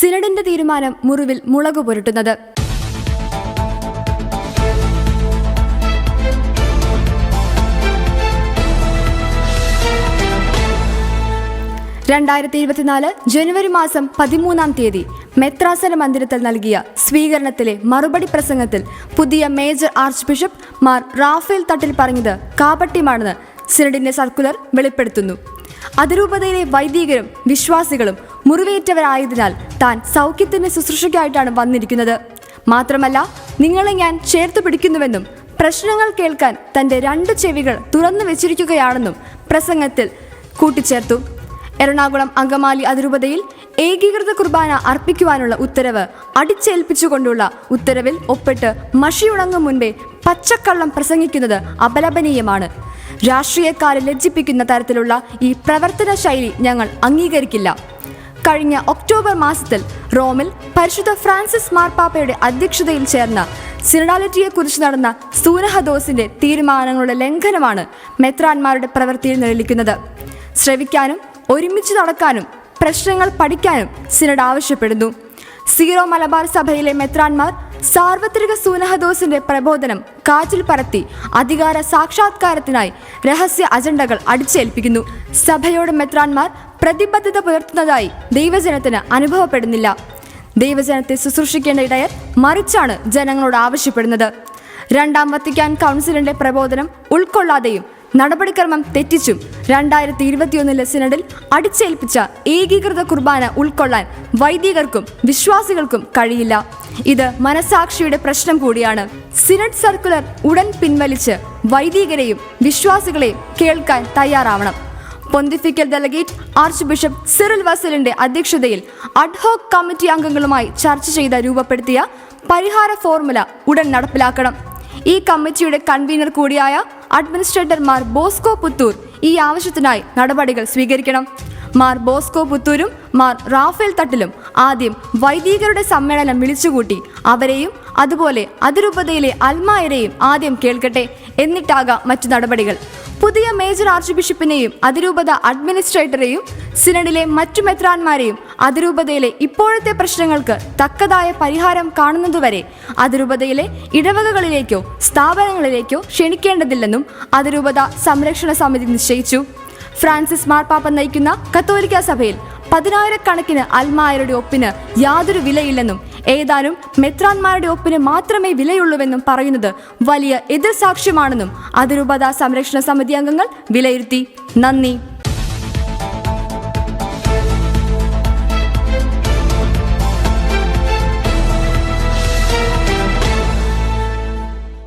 സിനഡിന്റെ തീരുമാനം മുറിവിൽ മുളക് പുരട്ടുന്നത്. രണ്ടായിരത്തി ഇരുപത്തിനാല് ജനുവരി മാസം പതിമൂന്നാം തീയതി മെത്രാസന മന്ദിരത്തിൽ നൽകിയ സ്വീകരണത്തിലെ മറുപടി പ്രസംഗത്തിൽ പുതിയ major archbishop Mar Raphael Thattil പറഞ്ഞത് കാപട്യമാണെന്ന് സിനഡിന്റെ സർക്കുലർ വെളിപ്പെടുത്തുന്നു. അതിരൂപതയിലെ വൈദികരും വിശ്വാസികളും മുറിവേറ്റവരായതിനാൽ താൻ സൗഖ്യത്തിന്റെ ശുശ്രൂഷയ്ക്കായിട്ടാണ് വന്നിരിക്കുന്നത്. മാത്രമല്ല നിങ്ങളെ ഞാൻ ചേർത്ത് പിടിക്കുന്നുവെന്നും പ്രശ്നങ്ങൾ കേൾക്കാൻ തന്റെ രണ്ട് ചെവികൾ തുറന്നു വെച്ചിരിക്കുകയാണെന്നും പ്രസംഗത്തിൽ കൂട്ടിച്ചേർത്തു. എറണാകുളം അങ്കമാലി അതിരൂപതയിൽ ഏകീകൃത കുർബാന അർപ്പിക്കുവാനുള്ള ഉത്തരവ് അടിച്ചേൽപ്പിച്ചുകൊണ്ടുള്ള ഉത്തരവിൽ ഒപ്പിട്ട് മഷിയുണങ്ങും മുൻപേ പച്ചക്കള്ളം പ്രസംഗിക്കുന്നത് അപലപനീയമാണ്. രാഷ്ട്രീയക്കാരെ ലജ്ജിപ്പിക്കുന്ന തരത്തിലുള്ള ഈ പ്രവർത്തന ശൈലി ഞങ്ങൾ അംഗീകരിക്കില്ല. കഴിഞ്ഞ ഒക്ടോബർ മാസത്തിൽ റോമിൽ പരിശുദ്ധ ഫ്രാൻസിസ് മാർപ്പാപ്പയുടെ അധ്യക്ഷതയിൽ ചേർന്ന സിനഡാലിറ്റിയെക്കുറിച്ച് നടന്ന സൂനഹദോസിന്റെ തീരുമാനങ്ങളുടെ ലംഘനമാണ് മെത്രാന്മാരുടെ പ്രവൃത്തിയിൽ നിഴലിക്കുന്നത് ശ്രവിക്കാനും ഒരുമിച്ച് നടക്കാനും പ്രശ്നങ്ങൾ പഠിക്കാനും സിനഡ് ആവശ്യപ്പെടുന്നു. സീറോ മലബാർ സഭയിലെ മെത്രാന്മാർ സാർവത്രിക സൂനഹദോസിന്റെ പ്രബോധനം കാറ്റിൽ പറത്തി അധികാര സാക്ഷാത്കാരത്തിനായി രഹസ്യ അജണ്ടകൾ അടിച്ചേൽപ്പിക്കുന്നു. സഭയോട് മെത്രാന്മാർ പ്രതിബദ്ധത പുലർത്തുന്നതായി ദൈവജനത്തിന് അനുഭവപ്പെടുന്നില്ല. ദൈവജനത്തെ ശുശ്രൂഷിക്കേണ്ട ഇടയർ മറിച്ചാണ് ജനങ്ങളോട് ആവശ്യപ്പെടുന്നത്. രണ്ടാം വത്തിക്കാൻ കൗൺസിലിന്റെ പ്രബോധനം ഉൾക്കൊള്ളാതെയും നടപടിക്രമം തെറ്റിച്ചും രണ്ടായിരത്തി ഇരുപത്തിയൊന്നിലെ സിനഡിൽ അടിച്ചേൽപ്പിച്ച ഏകീകൃത കുർബാന ഉൾക്കൊള്ളാൻ വൈദികർക്കും വിശ്വാസികൾക്കും കഴിയില്ല. ഇത് മനസാക്ഷിയുടെ പ്രശ്നം കൂടിയാണ്. സിനഡ് സർക്കുലർ ഉടൻ പിൻവലിച്ച് വൈദികരെയും വിശ്വാസികളെയും കേൾക്കാൻ തയ്യാറാവണം. Pontifical delegate archbishop Cyril വസലിന്റെ അധ്യക്ഷതയിൽ അഡ്ഹോക് കമ്മിറ്റി അംഗങ്ങളുമായി ചർച്ച ചെയ്ത് രൂപപ്പെടുത്തിയ പരിഹാര ഫോർമുല ഉടൻ നടപ്പിലാക്കണം. ഈ കമ്മിറ്റിയുടെ കൺവീനർ കൂടിയായ അഡ്മിനിസ്ട്രേറ്റർ മാർ ബോസ്കോ പുത്തൂർ ഈ ആവശ്യത്തിനായി നടപടികൾ സ്വീകരിക്കണം. മാർ ബോസ്കോ പുത്തൂരും മാർ റാഫേൽ തട്ടിലും ആദ്യം വൈദികരുടെ സമ്മേളനം വിളിച്ചുകൂട്ടി അവരെയും അതുപോലെ അതിരൂപതയിലെ അൽമായരെയും ആദ്യം കേൾക്കട്ടെ എന്നിട്ടാകാം മറ്റു നടപടികൾ. പുതിയ മേജർ ആർച്ച് ബിഷപ്പിനെയും അതിരൂപത അഡ്മിനിസ്ട്രേറ്ററെയും സിനഡിലെ മറ്റു മെത്രാന്മാരെയും അതിരൂപതയിലെ ഇപ്പോഴത്തെ പ്രശ്നങ്ങൾക്ക് തക്കതായ പരിഹാരം കാണുന്നതുവരെ അതിരൂപതയിലെ ഇടവകകളിലേക്കോ സ്ഥാപനങ്ങളിലേക്കോ ക്ഷണിക്കേണ്ടതില്ലെന്നും അതിരൂപത സംരക്ഷണ സമിതി നിശ്ചയിച്ചു. ഫ്രാൻസിസ് മാർപ്പാപ്പ നയിക്കുന്ന കത്തോലിക്ക സഭയിൽ പതിനായിരക്കണക്കിന് അൽമായരുടെ ഒപ്പിന് യാതൊരു വിലയില്ലെന്നും ഏതാനും മെത്രാന്മാരുടെ ഒപ്പിന് മാത്രമേ വിലയുള്ളൂവെന്നും പറയുന്നത് വലിയ എതിർ സാക്ഷ്യമാണെന്നും അതിരൂപത സംരക്ഷണ സമിതി അംഗങ്ങൾ വിലയിരുത്തി. നന്ദി.